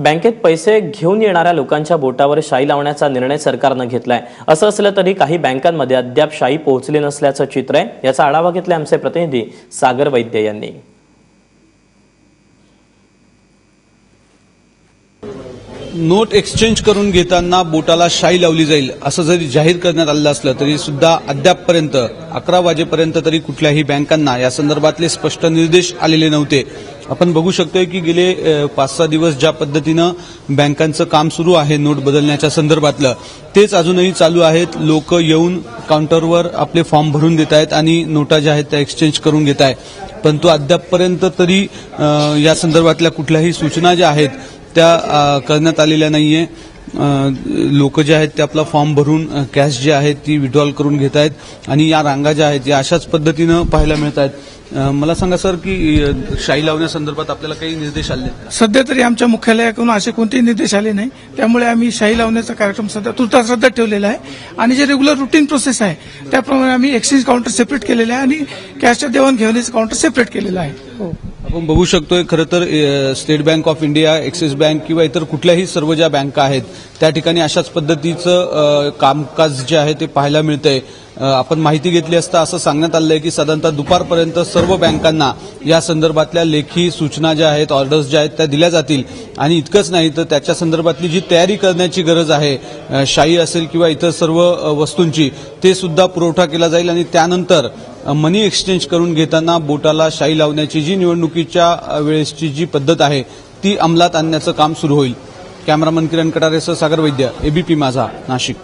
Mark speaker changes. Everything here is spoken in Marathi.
Speaker 1: बँकेत पैसे घेऊन येणाऱ्या लोकांच्या बोटावर शाई लावण्याचा निर्णय सरकारनं घेतलाय. असं असलं तरी काही बँकांमध्ये अद्याप शाई पोहोचली नसल्याचं चित्र आहे. याचा आढावा घेतलाय आमचे प्रतिनिधी सागर वैद्य यांनी.
Speaker 2: नोट एक्सचेंज करून घेताना बोटाला शाई लावली जाईल असं जरी जाहीर करण्यात आलं असलं तरी सुद्धा अद्यापपर्यंत अकरा वाजेपर्यंत तरी कुठल्याही बँकांना या संदर्भातले स्पष्ट निर्देश आलेले नव्हते. आपण बघू शकतोय की गेले पाच सहा दिवस ज्या पद्धतीनं बँकांचं काम सुरू आहे नोट बदलण्याच्या संदर्भातलं तेच अजूनही चालू आहेत. लोक येऊन काउंटरवर आपले फॉर्म भरून देत आहेत आणि नोटा ज्या आहेत त्या एक्सचेंज करून घेत आहेत. परंतु अद्यापपर्यंत तरी या संदर्भातल्या कुठल्याही सूचना ज्या आहेत त्या करण्यात आलेल्या नाहीये. लोक जे आहेत ते आपला फॉर्म भरून कॅश जी आहे ती विड्रॉल करून घेत आहेत आणि या रांगा ज्या आहेत या अशाच पद्धतीनं पाहायला मिळत आहेत. मला सांगा सर की शाई लावण्यासंदर्भात आपल्याला काही निर्देश आले
Speaker 3: सध्या तरी आमच्या मुख्यालयाकडून असे कोणतेही निर्देश आले नाही. त्यामुळे आम्ही शाही लावण्याचा कार्यक्रम सध्या तुर्तास सध्या ठेवलेला आहे. आणि जे रेग्युलर रुटीन प्रोसेस आहे त्याप्रमाणे आम्ही एक्सचेंज काउंटर सेपरेट केलेलं आहे आणि कॅशच्या देवाणघेवाणीचं काउंटर सेपरेट केलेलं आहे. हो.
Speaker 2: आपण बघू शकतोय खरं तर State Bank of India Axis Bank किंवा इतर कुठल्याही सर्व ज्या बँका आहेत त्या ठिकाणी अशाच पद्धतीचं कामकाज जे आहे ते पाहायला मिळतंय. आपण माहिती घेतली असता असं सांगण्यात आलंय की साधारणतः दुपारपर्यंत सर्व बँकांना या संदर्भातल्या लेखी सूचना ज्या आहेत ऑर्डर्स ज्या आहेत त्या दिल्या जातील. आणि इतकंच नाही तर त्याच्या संदर्भातली जी तयारी करण्याची गरज आहे शाई असेल किंवा इतर सर्व वस्तूंची ते सुद्धा पुरवठा केला जाईल आणि त्यानंतर मनी एक्सचेंज करून घेताना बोटाला शाई लावण्याची जी निवडणुकीच्या वेळेसची जी पद्धत आहे ती अंमलात आणण्याचं काम सुरू होईल. कॅमेरामन किरण कटारेसह सागर वैद्य एबीपी माझा नाशिक.